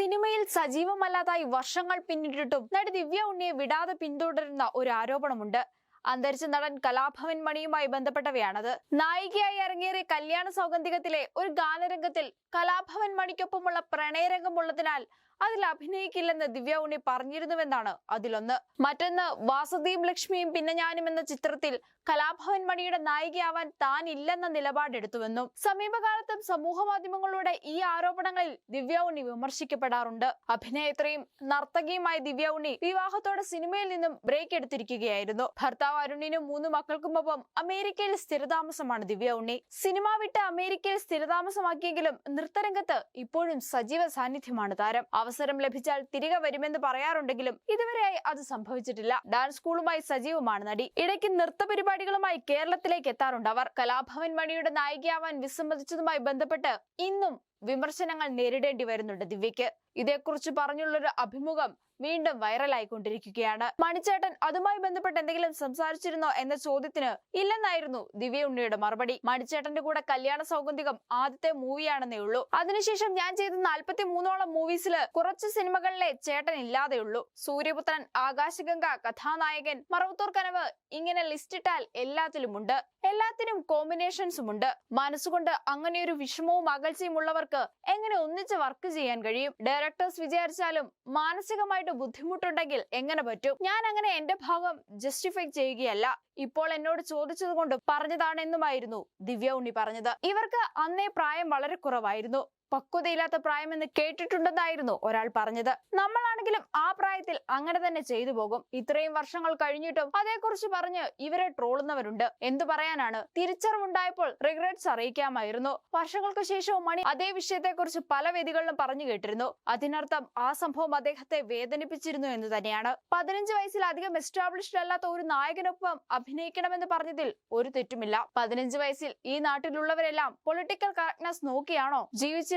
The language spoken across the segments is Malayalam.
സിനിമയിൽ സജീവമല്ലാതായി വർഷങ്ങൾ പിന്നിട്ടിട്ടും നടി ദിവ്യ ഉണ്ണിയെ വിടാതെ പിന്തുടരുന്ന ഒരു ആരോപണമുണ്ട്. അന്തരിച്ച നടൻ കലാഭവൻ മണിയുമായി ബന്ധപ്പെട്ടവയാണത്. നായികയായി ഇറങ്ങേറിയ കല്യാണ സൗഗന്ധികത്തിലെ ഒരു ഗാനരംഗത്തിൽ കലാഭവൻ മണിക്കൊപ്പമുള്ള പ്രണയരംഗമുള്ളതിനാൽ അതിൽ അഭിനയിക്കില്ലെന്ന് ദിവ്യ ഉണ്ണി പറഞ്ഞിരുന്നുവെന്നാണ് അതിലൊന്ന്. മറ്റൊന്ന് വാസുദേവ് ലക്ഷ്മിയും പിന്നെ ഞാനും എന്ന ചിത്രത്തിൽ കലാഭവൻ മണിയുടെ നായികയാവാൻ താൻ ഇല്ലെന്ന നിലപാടെടുത്തുവെന്നും സമീപകാലത്തും സമൂഹ മാധ്യമങ്ങളിലൂടെ ഈ ആരോപണങ്ങളിൽ ദിവ്യ ഉണ്ണി വിമർശിക്കപ്പെടാറുണ്ട്. അഭിനേത്രിയും നർത്തകിയുമായ ദിവ്യ ഉണ്ണി വിവാഹത്തോടെ സിനിമയിൽ നിന്നും ബ്രേക്ക് എടുത്തിരിക്കുകയായിരുന്നു. ഭർത്താവ് അരുണിനും മൂന്ന് മക്കൾക്കുമൊപ്പം അമേരിക്കയിൽ സ്ഥിരതാമസമാണ് ദിവ്യ ഉണ്ണി. സിനിമ വിട്ട് അമേരിക്കയിൽ സ്ഥിരതാമസമാക്കിയെങ്കിലും നൃത്തരംഗത്ത് ഇപ്പോഴും സജീവ സാന്നിധ്യമാണ് താരം. അവസരം ലഭിച്ചാൽ തിരികെ വരുമെന്ന് പറയാറുണ്ടെങ്കിലും ഇതുവരെയായി അത് സംഭവിച്ചിട്ടില്ല. ഡാൻസ് സ്കൂളുമായി സജീവമാണ് നടി. ഇടയ്ക്ക് നൃത്ത പരിപാടികളുമായി കേരളത്തിലേക്ക് എത്താറുണ്ട് അവർ. കലാഭവൻ മണിയുടെ നായികയാവാൻ വിസമ്മതിച്ചതുമായി ബന്ധപ്പെട്ട് ഇന്നും വിമർശനങ്ങൾ നേരിടേണ്ടി വരുന്നുണ്ട് ദിവ്യയ്ക്ക്. ഇതേക്കുറിച്ച് പറഞ്ഞുള്ളൊരു അഭിമുഖം വീണ്ടും വൈറലായിക്കൊണ്ടിരിക്കുകയാണ്. മണിച്ചേട്ടൻ അതുമായി ബന്ധപ്പെട്ട് എന്തെങ്കിലും സംസാരിച്ചിരുന്നോ എന്ന ചോദ്യത്തിന് ഇല്ലെന്നായിരുന്നു ദിവ്യ ഉണ്ണിയുടെ മറുപടി. മണിച്ചേട്ടന്റെ കൂടെ കല്യാണ സൗഗന്ധികം ആദ്യത്തെ മൂവിയാണെന്നേ ഉള്ളൂ. അതിനുശേഷം ഞാൻ ചെയ്ത നാൽപ്പത്തി മൂന്നോളം മൂവീസിൽ കുറച്ച് സിനിമകളിലെ ചേട്ടൻ ഇല്ലാതെയുള്ളൂ. സൂര്യപുത്രൻ ആകാശഗംഗ കഥാനായകൻ മറവത്തൂർ കനവ് ഇങ്ങനെ ലിസ്റ്റിട്ടാൽ എല്ലാത്തിലുമുണ്ട്. എല്ലാത്തിനും കോമ്പിനേഷൻസും ഉണ്ട് മനസ്സുകൊണ്ട് അങ്ങനെയൊരു വിഷമവും അകൽച്ചയും ഉള്ളവർക്ക് എങ്ങനെ ഒന്നിച്ച് വർക്ക് ചെയ്യാൻ കഴിയും? ഡയറക്ടേഴ്സ് വിചാരിച്ചാലും മാനസികമായിട്ട് ബുദ്ധിമുട്ടുണ്ടെങ്കിൽ എങ്ങനെ പറ്റും? ഞാൻ അങ്ങനെ എന്റെ ഭാഗം ജസ്റ്റിഫൈ ചെയ്യുകയല്ല. ഇപ്പോൾ എന്നോട് ചോദിച്ചത് കൊണ്ട് പറഞ്ഞതാണെന്നുമായിരുന്നു ദിവ്യ ഉണ്ണി പറഞ്ഞത്. ഇവർക്ക് അന്നേ പ്രായം വളരെ കുറവായിരുന്നു. പക്വതയില്ലാത്ത പ്രായമെന്ന് കേട്ടിട്ടുണ്ടെന്നായിരുന്നു ഒരാൾ പറഞ്ഞത്. നമ്മളാണെങ്കിലും ആ പ്രായത്തിൽ അങ്ങനെ തന്നെ ചെയ്തു പോകും. ഇത്രയും വർഷങ്ങൾ കഴിഞ്ഞിട്ടും അതേക്കുറിച്ച് പറഞ്ഞ് ഇവരെ ട്രോളുന്നവരുണ്ട്. എന്തു പറയാനാണ്? തിരിച്ചറിവുണ്ടായപ്പോൾ റിഗ്രറ്റ്സ് അറിയിക്കാമായിരുന്നു. വർഷങ്ങൾക്ക് ശേഷവും മണി അതേ വിഷയത്തെക്കുറിച്ച് പല വേദികളിലും പറഞ്ഞു കേട്ടിരുന്നു. അതിനർത്ഥം ആ സംഭവം അദ്ദേഹത്തെ വേദനിപ്പിച്ചിരുന്നു എന്ന് തന്നെയാണ്. പതിനഞ്ച് വയസ്സിലധികം എസ്റ്റാബ്ലിഷ്ഡ് അല്ലാത്ത ഒരു നായകനൊപ്പം അഭിനയിക്കണമെന്ന് പറഞ്ഞതിൽ ഒരു തെറ്റുമില്ല. പതിനഞ്ച് വയസ്സിൽ ഈ നാട്ടിലുള്ളവരെല്ലാം പൊളിറ്റിക്കൽ കറക്റ്റ്നസ് നോക്കിയാണോ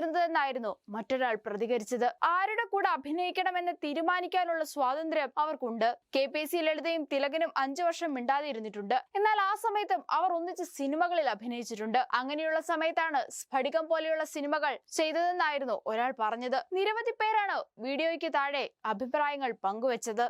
ജീവിച്ചിരുന്നതെന്നായിരുന്നു മറ്റൊരാൾ പ്രതികരിച്ചത്. ആരുടെ കൂടെ അഭിനയിക്കണമെന്ന് തീരുമാനിക്കാനുള്ള സ്വാതന്ത്ര്യം അവർക്കുണ്ട്. കെ പി സി ലളിതയും തിലകനും അഞ്ചു വർഷം മിണ്ടാതെ ഇരുന്നിട്ടുണ്ട് എന്നാൽ ആ സമയത്തും അവർ ഒന്നിച്ച് സിനിമകളിൽ അഭിനയിച്ചിട്ടുണ്ട്. അങ്ങനെയുള്ള സമയത്താണ് സ്ഫടികം പോലെയുള്ള സിനിമകൾ ചെയ്തതെന്നായിരുന്നു ഒരാൾ പറഞ്ഞത്. നിരവധി പേരാണ് വീഡിയോയ്ക്ക് താഴെ അഭിപ്രായങ്ങൾ പങ്കുവച്ചത്.